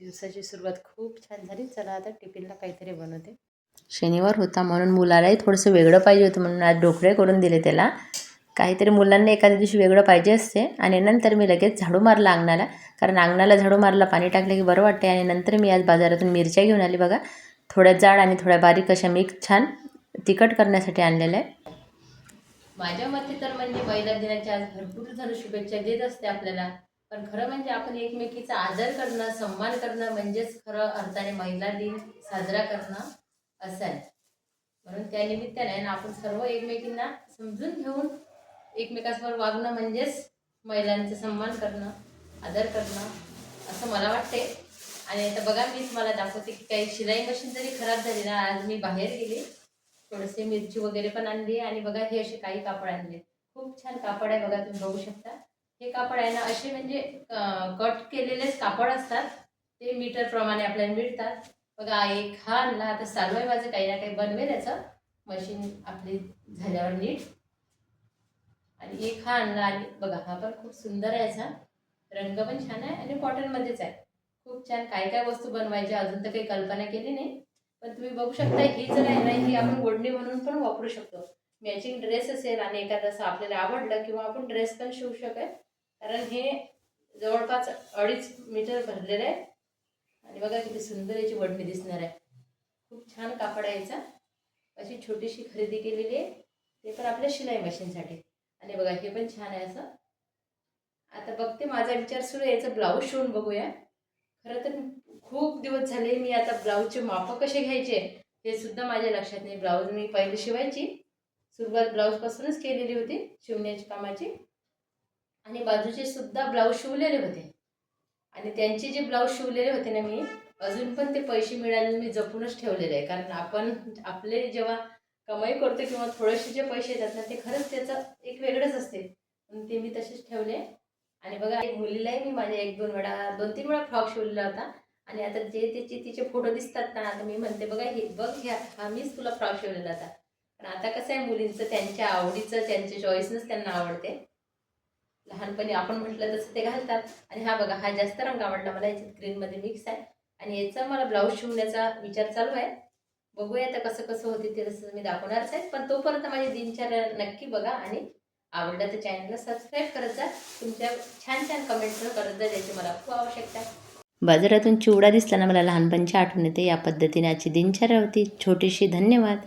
दिवसाची सुरुवात खूप छान झाली. चला आता टिफिनला काहीतरी बनवते. शनिवार होता म्हणून मुलालाही थोडंसं वेगळं पाहिजे होतं म्हणून आज ढोकळे करून दिले त्याला. काहीतरी मुलांना एखाद्या दिवशी वेगळं पाहिजे असते आणि नंतर मी लगेच झाडू मारला अंगणाला. कारण अंगणाला झाडू मारला पाणी टाकलं की बरं वाटते आणि नंतर मी आज बाजारातून मिरच्या घेऊन आली बघा. थोड्या जाड आणि थोड्या बारीक अशा मिक्स छान तिखट करण्यासाठी आणलेल्या आहे. माझ्या मते तर म्हणजे महिला दिनाच्या आज भरपूर जण शुभेच्छा देत असते आपल्याला. पण खरं म्हणजे आपण एकमेकीचा आदर करणं सन्मान करणं म्हणजेच खरं अर्थाने महिला दिन साजरा करणं असं आहे. म्हणून त्या निमित्ताने आपण सर्व एकमेकींना समजून घेऊन एकमेकांसमोर वागणं म्हणजेच महिलांचा सन्मान करणं आदर करणं असं मला वाटते आणि आता बघा मी तुम्हाला दाखवते की काही शिलाई मशीन जरी खराब झाली ना आज मी बाहेर गेले. थोडेसे मिरची वगैरे पण आणली आणि बघा हे असे काही कापड आणले. खूप छान कापड आहे बघा तुम्ही बघू शकता. हे कापड आहे ना असे म्हणजे कट केलेलेच कापड असतात. ते मीटर प्रमाणे आपल्याला मिळतात. बघा एक हा आणला आता चालू आहे माझं काही ना काही बनवेल याचं. मशीन आपली झाल्यावर नीट. आणि एक हा आणला आणि बघा हा पण खूप सुंदर आहे याचा. रंग पण छान आहे आणि कॉटनमध्येच आहे. खूप छान. काय काय वस्तू बनवायच्या अजून तर काही कल्पना केली नाही. पण तुम्ही बघू शकता ही जर आहे ना ही आपण ओढणी म्हणून पण वापरू शकतो. मॅचिंग ड्रेस असेल आणि एखादा असं आपल्याला आवडलं किंवा आपण ड्रेस पण शिवू शकत. कारण हे जवळपास अडीच मीटर भरलेलं आहे. आणि बघा किती सुंदर याची वडणी दिसणार आहे. खूप छान कापड आहे याचा. अशी छोटीशी खरेदी केलेली आहे. ते पण आपल्या शिलाई मशीनसाठी आणि बघा हे पण छान आहे असं. आता बघते माझा विचार सुरू आहे. याचं ब्लाऊज शिवून बघूया. खरं तर खूप दिवस झाले मी आता ब्लाऊजचे मापं कसे घ्यायचे हे सुद्धा माझ्या लक्षात नाही. ब्लाऊज मी पहिले शिवायची. सुरुवात ब्लाऊजपासूनच केलेली होती शिवण्याच्या कामाची. आणि बाजूचे सुद्धा ब्लाऊज शिवलेले होते. आणि त्यांचे जे ब्लाऊज शिवलेले होते ना मी अजून पण ते पैसे मिळाले मी जपूनच ठेवलेले आहे. कारण आपण आपले जेव्हा कमाई करतो किंवा थोडेसे जे पैसे येतात ना ते खरंच त्याचं एक वेगळंच असते. म्हणून ते मी तसेच ठेवले. आणि बघा एक मुलीलाही मी माझ्या एक दोन वेळा दोन तीन वेळा फ्रॉक शिवलेला होता. आणि आता जे त्याचे तिचे फोटो दिसतात ना आता मी म्हणते बघा हे बघ ह्या हा मीच तुला फ्रॉक शिवलेला होता. पण आता कसं आहे मुलींचं त्यांच्या आवडीचं त्यांच्या चॉईसनंच त्यांना आवडते. लहानपणी आपण म्हटलं तसं ते घालतात. आणि हा बघा हा जास्त रंग आवडला मला याच्यात ग्रीनमध्ये मिक्स आहे. आणि याचा मला ब्लाऊज शिवण्याचा विचार चालू आहे. बघूया आता कसं कसं होते ते तसं मी दाखवणारच आहे. पण तोपर्यंत माझी दिनचर्या नक्की बघा आणि आवडलं तर चॅनलला सबस्क्राईब करत जा. तुमच्या छान छान कमेंट्स करत जा ज्याची मला खूप आवश्यकता आहे. बाजारातून चिवडा दिसला ना मला लहानपणची आठवण येते. या पद्धतीने आजची दिनचर्या होती. छोटीशी धन्यवाद.